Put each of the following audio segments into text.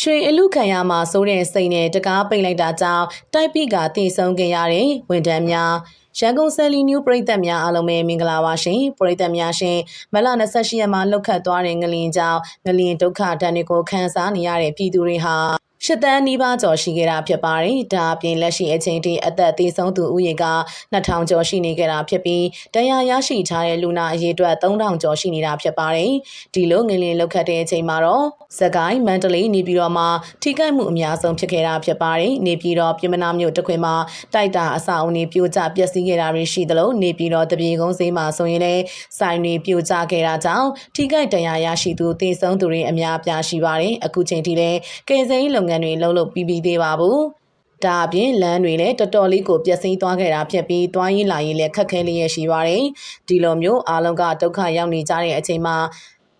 ရွှေအလူခံရမှာစိုးတဲ့စိတ်နဲ့တကားပိတ်လိုက်တာကြောင့်တိုက်ပိကတည်ဆုံးခဲ့ရတဲ့ဝန်ထမ်းများရန်ကုန်ဆယ်လီနျူပရိသတ်များအားလုံးပဲမင်္ဂလာပါရှင်ပရိသတ်များရှင်မလ28ရက်မှာလှုပ်ခတ်သွားတဲ့ငလင်ကြောင့်ငလင်ဒုက္ခဒဏ်တွေကိုခံစားနေရတဲ့ပြည်သူတွေဟာ ရှစ်တန်းနီးပါးကျော်ရှိခဲ့တာဖြစ်ပါတယ်။ဒါအပြင်လက်ရှိအချိန်ထိအသက်သေဆုံးသူဦးရေက2000ကျော်ရှိနေခဲ့တာဖြစ်ပြီးတရားရရှိထားတဲ့လူနာအရေအတွက်3000ကျော်ရှိနေတာဖြစ်ပါတယ်။ဒီလိုငလင်လောက်ခတ်တဲ့အချိန်မှာတော့စကိုင်းမန္တလေးနေပြည်တော်မှာထိခိုက်မှုအများဆုံးဖြစ်ခဲ့တာဖြစ်ပါတယ်။နေပြည်တော်ပြည်မနာမြို့တခွင်မှာတိုက်တာအဆောက်အုံတွေပြိုကျပျက်စီးခဲ့တာတွေရှိသလိုနေပြည်တော်တပြေကုန်းဈေးမှာဆိုရင်လည်းဆိုင်တွေပြိုကျခဲ့တာကြောင့်ထိခိုက်တရားရရှိသူသေဆုံးသူတွေအများအပြားရှိပါတယ်။အခုချိန်ထိလည်းကယ်ဆယ်ရေးလုပ်ငန်းတွေလှုပ်လို့ပြီးပြီးသေးပါဘူး။ဒါအပြင်လမ်းတွေလည်းတော်တော်လေးကိုပျက်စီးသွားခဲ့တာဖြစ်ပြီးတွားရင်လာရင်လည်းခက်ခဲလျက်ရှိပါတယ်။ဒီလိုမျိုးအားလုံးကဒုက္ခရောက်နေကြတဲ့အချိန်မှာ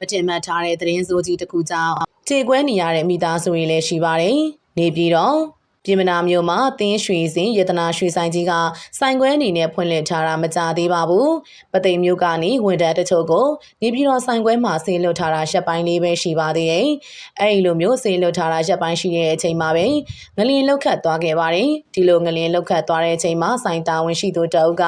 မတင်မှတ်ထားတဲ့သတင်းစိုးကြီးတစ်ခုကြောင့်ခြေကွဲနေရတဲ့မိသားစုတွေလည်းရှိပါတယ်။နေပြည်တော် ပြည်မနာမျိုးမှာသင်းရွှေစင်ယတနာရွှေဆိုင်ကြီးကဆိုင်ခွဲအနေနဲ့ဖွင့်လှစ်ထားတာမကြသေးပါဘူး။ပသိမ်မျိုးကနေဝန်ထမ်းတချို့ကိုနေပြည်တော်ဆိုင်ခွဲမှာဆေးလွတ်ထားတာရက်ပိုင်းလေးပဲရှိပါသေးတယ်။အဲဒီလိုမျိုးဆေးလွတ်ထားတာရက်ပိုင်းရှိတဲ့အချိန်မှာပဲငလျင်လောက်ခတ်သွားခဲ့ပါတယ်။ဒီလိုငလျင်လောက်ခတ်သွားတဲ့အချိန်မှာဆိုင်တာဝန်ရှိသူတအုပ်က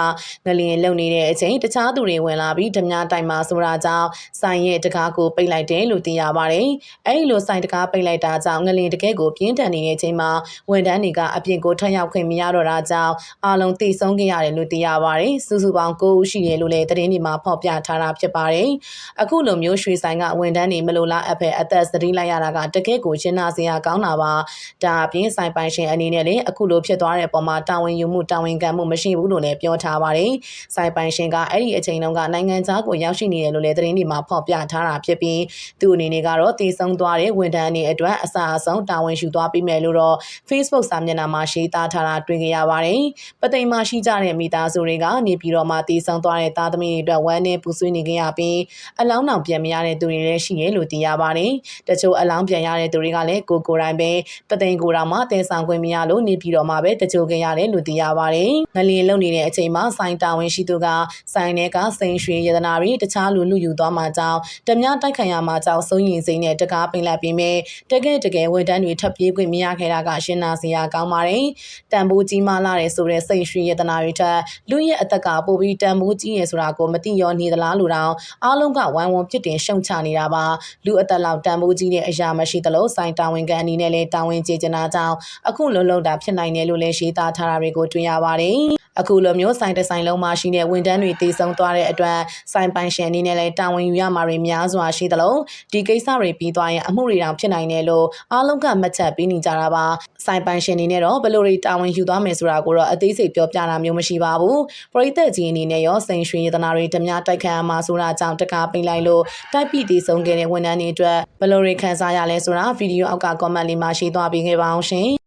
ငလျင်လုံနေတဲ့အချိန်တခြားသူတွေဝင်လာပြီးဓမြတိုင်မှာဆိုတာကြောင့်ဆိုင်ရဲ့တကားကိုပိတ်လိုက်တယ်လို့သိရပါတယ်။အဲဒီလိုဆိုင်တကားပိတ်လိုက်တာကြောင့်ငလျင်တကယ်ကိုပြင်းထန်နေတဲ့အချိန်မှာဝန်ထမ်းတွေကအပြင်ကိုထွက်ရောက်ခွင့်မရတော့တာကြောင့်အားလုံးတိဆုံးခဲ့ရတယ်လို့သိရပါတယ်။စုစုပေါင်း9ဦးရှိတယ်လို့လည်းသတင်းတွေမှာဖော်ပြထားတာဖြစ်ပါတယ်။အခုလိုမျိုးရွှေဆိုင်ကဝန်ထမ်းတွေမလိုလားအပ်ဖက်အသက်သတိလိုက်ရတာကတကယ်ကိုရှင်းနာစရာကောင်းတာပါ။ဒါအပြင်ဆိုင်ပိုင်ရှင်အနေနဲ့လည်းအခုလိုဖြစ်သွားတဲ့ပုံမှာတာဝန်ယူမှုတာဝန်ခံမှုမရှိဘူးလို့လည်းပြောထားပါတယ်။ဆိုင်ပိုင်ရှင်ကအဲ့ဒီအချိန်တုန်းကနိုင်ငံသားကိုရောက်ရှိနေတယ်လို့လည်းသတင်းတွေမှာဖော်ပြထားတာဖြစ်ပြီးသူအနေနဲ့ကတော့တည်ဆုံသွားတဲ့ဝန်ထမ်းတွေအတွက်အစာအဆုံးတာဝန်ယူသွားပြီးမယ်လို့တော့ Facebook စာမျက်နှာမှာရှင်းသားထားတာတွေ့ကြရပါတယ်။ပသိမ်မှာရှိကြတဲ့မိသားစုတွေကနေပြည်တော်မှာတည်ဆုံသွားတဲ့သားသမီးတွေအတွက်ဝမ်းနဲ့ပူဆွေးနေကြရပြီးအလောင်းတောင်ပြန်မရတဲ့သူတွေလည်းရှိရလို့သိရပါတယ်။တချို့အလောင်းပြန်ရတဲ့သူတွေကလည်းကိုကိုယ်တိုင်ပဲပသိမ်ကိုယ်တော်မှာတင်ဆောင်ခွင့်မရလို့နေပြည်တော်မှာပဲတချို့ကြရတယ်လို့သိရပါတယ်။ငလျင်လုံနေတဲ့အချိန်မှာစိုင်းတာဝန်ရှိသူကစိုင်းထဲကစိန်ရွှေရတနာတွေတခြားလူလူယူသွားမှကြောင်းဓမြတိုက်ခိုင်ရမှာကြောင်းစိုးရင်စိမ့်နဲ့တကားပင်လိုက်ပြီးမြဲတကယ်တကယ်ဝန်တန်းတွေထပ်ပြေးခွင့်မရခဲ့တာကရှင်းနာစရာကောင်းပါတယ်။တန်ဖိုးကြီးမားလာတဲ့ဆိုတဲ့စိန်ရွှေရတနာတွေထက်လူရဲ့အသက်ကပိုပြီးတန်ဖိုးကြီးရဆိုတာကိုမသိရောနေသလားလို့တောင်အားလုံးကဝိုင်းဝန်းဖြစ်တင်ရှုံချနေတာပါ။လူအသက်လောက်တန်ဖိုးကြီးတဲ့အရာမရှိသလိုစိုင်းတာဝန်ခံအနေနဲ့လည်းတာဝန်ကျေချင်တာကြောင့်အခုလုံးလုံးတာဖြစ်နိုင်တယ်လို့လည်းရှင်းသားထားတာတွေကိုတွေ့ရပါတယ်။ အခုလိုမျိုးဆိုင်တဆိုင်လုံးမှာရှိတဲ့ဝန်တန်းတွေတည်ဆုံသွားတဲ့အတွက်ဆိုင်ပိုင်ရှင်အနေနဲ့လည်းတာဝန်ယူရမှာတွေများစွာရှိသလိုဒီကိစ္စတွေပြီးသွားရင်အမှုတွေတောင်ဖြစ်နိုင်တယ်လို့အားလုံးကမှတ်ချက်ပေးနေကြတာပါဆိုင်ပိုင်ရှင်အနေနဲ့တော့ဘယ်လိုတွေတာဝန်ယူသွားမယ်ဆိုတာကိုတော့အသေးစိတ်ပြောပြတာမျိုးမရှိပါဘူးပရိသတ်ကြီးအနေနဲ့ရောစိန်ရွှေရတနာတွေဓမြတိုက်ခံရမှာဆိုတာကြောင့်တကားပိတ်လိုက်လို့တိုက်ပိတည်ဆုံခဲ့တဲ့ဝန်ထမ်းတွေအတွက်ဘယ်လိုတွေခံစားရလဲဆိုတာဗီဒီယိုအောက်က comment လေးမှာရှင်းသွားပေးခဲ့ပါအောင်ရှင်